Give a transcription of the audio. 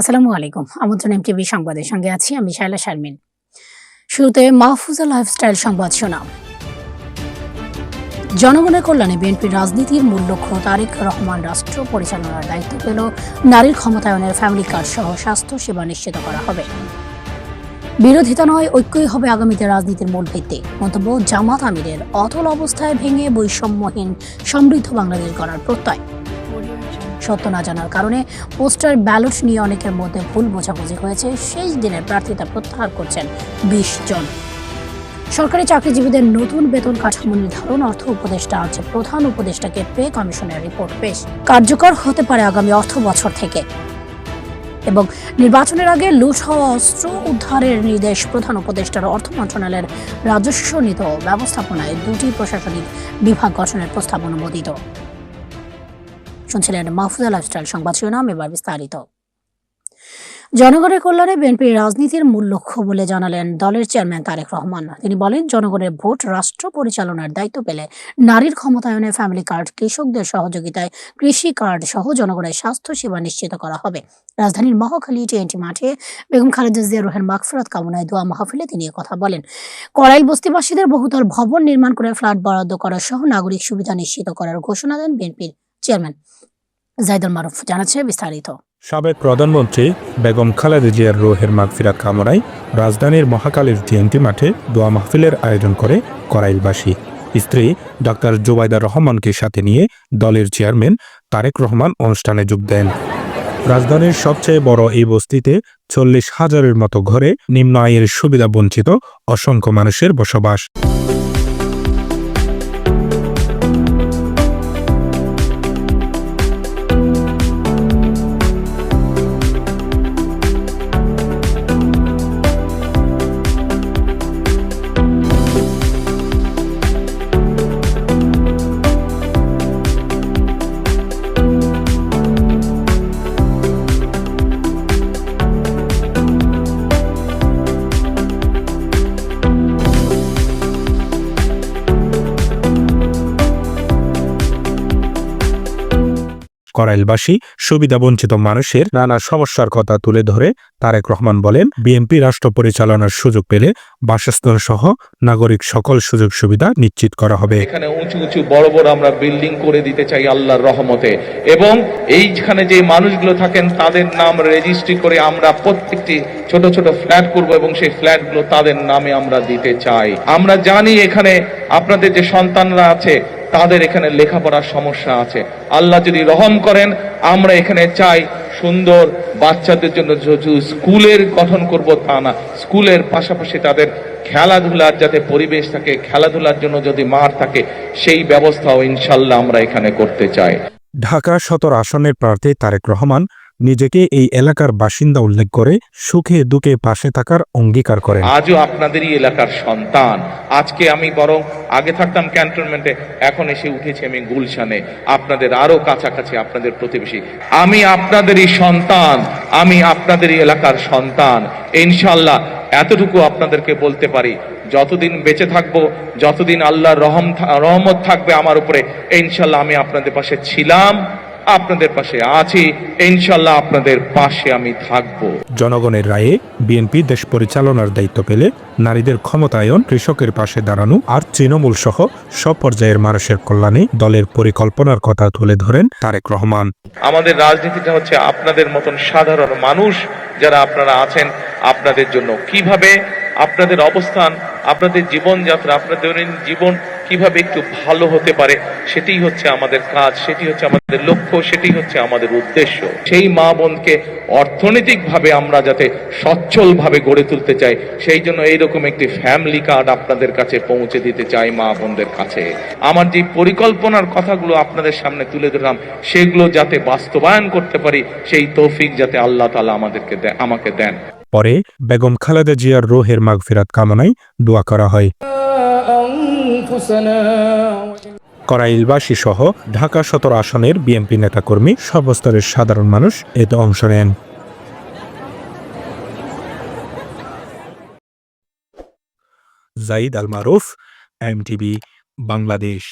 আসসালামু আলাইকুম। আমন্ত্রণ এমটিভি সংবাদের সঙ্গে আছি আমি শাইলা শারমিন। শুরুতে মাহফুজা লাইফস্টাইল সংবাদ শোনাম জনগণের কল্যাণে বিএনপির রাজনীতির মূল লক্ষ্য তারেক রহমান রাষ্ট্র পরিচালনার দায়িত্ব পেল। নারীর ক্ষমতায়নের ফ্যামিলি কার্ড সহ স্বাস্থ্য সেবা নিশ্চিত করা হবে। বিরোধিতা নয়, ঐক্যই হবে আগামীতে রাজনীতির মূল ভিত্তি। মন্তব্য, জামাত আমিরের অতল অবস্থায় ভেঙে বৈষম্যহীন সমৃদ্ধ বাংলাদেশ গড়ার প্রত্যয়। সত্য না জানার কারণে পোস্টার ব্যালট নিয়ে অনেকের মধ্যে ভুল বোঝাবুঝি হয়েছে। শেষ দিনের প্রার্থিতা প্রত্যাহার করছেন বিশ জন। সরকারি চাকরিজীবীদের নতুন বেতন কাঠামো নির্ধারণ অর্থ উপদেষ্টা আছে প্রধান উপদেষ্টাকে পে কমিশনের রিপোর্ট। পেশ কার্যকর হতে পারে আগামী অর্থ বছর থেকে। এবং নির্বাচনের আগে লুট হওয়া অস্ত্র উদ্ধারের নির্দেশ প্রধান উপদেষ্টার অর্থ মন্ত্রণালয়ের রাজস্ব নীত ব্যবস্থাপনায় দুটি প্রশাসনিক বিভাগ গঠনের প্রস্তাব অনুমোদিত। শুনছিলেন মাহফুজা লাইফস্টাইল সংবাদ শিরোনাম, এবার বিস্তারিত। জনগণের কল্যাণে বিএনপির রাজনীতির মূল লক্ষ্য বলে জানালেন দলের চেয়ারম্যান তারেক রহমান। তিনি বলেন, জনগণের ভোট রাষ্ট্র পরিচালনার দায়িত্ব পেলে নারীর ক্ষমতায়নে ফ্যামিলি কার্ড কৃষকদের সহযোগিতায় কৃষি কার্ড সহ জনগণের স্বাস্থ্য সেবা নিশ্চিত করা হবে। রাজধানীর মহাখালী টিএনটি মাঠে বেগম খালেদা জিয়া রোহের মাগফিরাত কামনায় দোয়া মাহফিলে তিনি কথা বলেন। করাইল বস্তিবাসীদের বহুতল ভবন নির্মাণ করে ফ্ল্যাট বরাদ্দ করা সহ নাগরিক সুবিধা নিশ্চিত করার ঘোষণা দেন বিএনপির চেয়ারম্যান জাইদুল মারুফ জানাচ্ছে বিস্তারিত। সাবেক প্রধানমন্ত্রী বেগম খালেদা জিয়ার রোহের মাগফিরাত কামনায় রাজধানীর মহাকালীর টিএনটি মাঠে দোয়া মাহফিলের আয়োজন করে করাইলবাসী। স্ত্রী ডক্টর জুবাইদা রহমানকে সাথে নিয়ে দলের চেয়ারম্যান তারেক রহমান অনুষ্ঠানে যোগ দেন। রাজধানীর সবচেয়ে বড় এই বস্তিতে চল্লিশ হাজারের মতো ঘরে নিম্ন আয়ের সুবিধা বঞ্চিত অসংখ্য মানুষের বসবাস। করাইলবাসী সুবিধাবঞ্চিত মানুষের নানা সমস্যার কথা তুলে ধরে তারেক রহমান বলেন, বিএনপি রাষ্ট্র পরিচালনার সুযোগ পেলে বাসস্থান সহ নাগরিক সকল সুযোগ সুবিধা নিশ্চিত করা হবে। এখানে উঁচু উঁচু বড় বড় আমরা বিল্ডিং করে দিতে চাই আল্লাহর রহমতে এবং এইখানে যে মানুষগুলো থাকেন তাদের নাম রেজিস্ট্রি করে আমরা প্রত্যেকটি ছোট ছোট ফ্ল্যাট করব এবং সেই ফ্ল্যাটগুলো তাদের নামে আমরা দিতে চাই। আমরা জানি এখানে আপনাদের যে সন্তানরা আছে তাদের এখানে লেখাপড়ার সমস্যা আছে। আল্লাহ যদি রহম করেন, আমরা এখানে চাই সুন্দর বাচ্চাদের জন্য স্কুলের গঠন করব তা না। স্কুলের পাশাপাশি তাদের খেলাধুলার যাতে পরিবেশ থাকে, খেলাধুলার জন্য যদি মাঠ থাকে, সেই ব্যবস্থাও ইনশাল্লাহ আমরা এখানে করতে চাই। ঢাকা সদর আসনের প্রার্থী তারেক রহমান নিজেকে এই এলাকার বাসিন্দা উল্লেখ করে, সুখে দুঃখে পাশে থাকার অঙ্গীকার করেন। আজও আপনাদেরই এলাকার সন্তান। আজকে আমি বরং আগে থাকতাম ক্যান্টনমেন্টে, এখন এসে উঠেছি আমি গুলশানে। আপনাদের আরও কাছাকাছি আপনাদের প্রতিবেশী। আমি আপনাদেরই সন্তান, আমি আপনাদেরই এলাকার সন্তান। ইনশাল্লাহ এতটুকু আপনাদেরকে বলতে পারি, যতদিন বেঁচে থাকব, যতদিন আল্লাহর রহম রহমত থাকবে আমার উপরে ইনশাল্লাহ আমি আপনাদের পাশে ছিলাম। আপনাদের পাশে আছি। ইনশাল্লাহ আপনাদের পাশে আমি থাকব। জনগণের রায়ে বিএনপি দেশ পরিচালনার দায়িত্ব পেলে নারীদের ক্ষমতায়ন কৃষকের পাশে দাঁড়ানো আর তৃণমূল সহ সব পর্যায়ের মানুষের কল্যাণে দলের পরিকল্পনার কথা তুলে ধরেন তারেক রহমান। আমাদের রাজনীতিটা হচ্ছে আপনাদের মতন সাধারণ মানুষ যারা আপনারা আছেন আপনাদের জন্য। কীভাবে আপনাদের অবস্থান আপনাদের জীবনযাত্রা আপনাদের জীবন কীভাবে একটু ভালো হতে পারে, সেটাই হচ্ছে আমাদের কাজ সেটি হচ্ছে আমাদের লক্ষ্য সেটি হচ্ছে আমাদের উদ্দেশ্য। সেই মা বোনকে অর্থনৈতিকভাবে আমরা যাতে সচ্ছলভাবে গড়ে তুলতে চাই, সেই জন্য এইরকম একটি ফ্যামিলি কার্ড আপনাদের কাছে পৌঁছে দিতে চাই মা বোনদের কাছে। আমার যে পরিকল্পনার কথাগুলো আপনাদের সামনে তুলে ধরলাম, সেগুলো যাতে বাস্তবায়ন করতে পারি, সেই তৌফিক যাতে আল্লাহ তালা আমাদেরকে আমাকে দেন। পরে বেগম খালেদা জিয়ার রোহের মাগফিরাত কামনায় দোয়া করা হয়। করাইলবাসী সহ ঢাকা সদর আসনের বিএনপি নেতাকর্মী সর্বস্তরের সাধারণ মানুষ এতে অংশ নেন। জাইদ আল মারুফ এমটিভি বাংলাদেশ।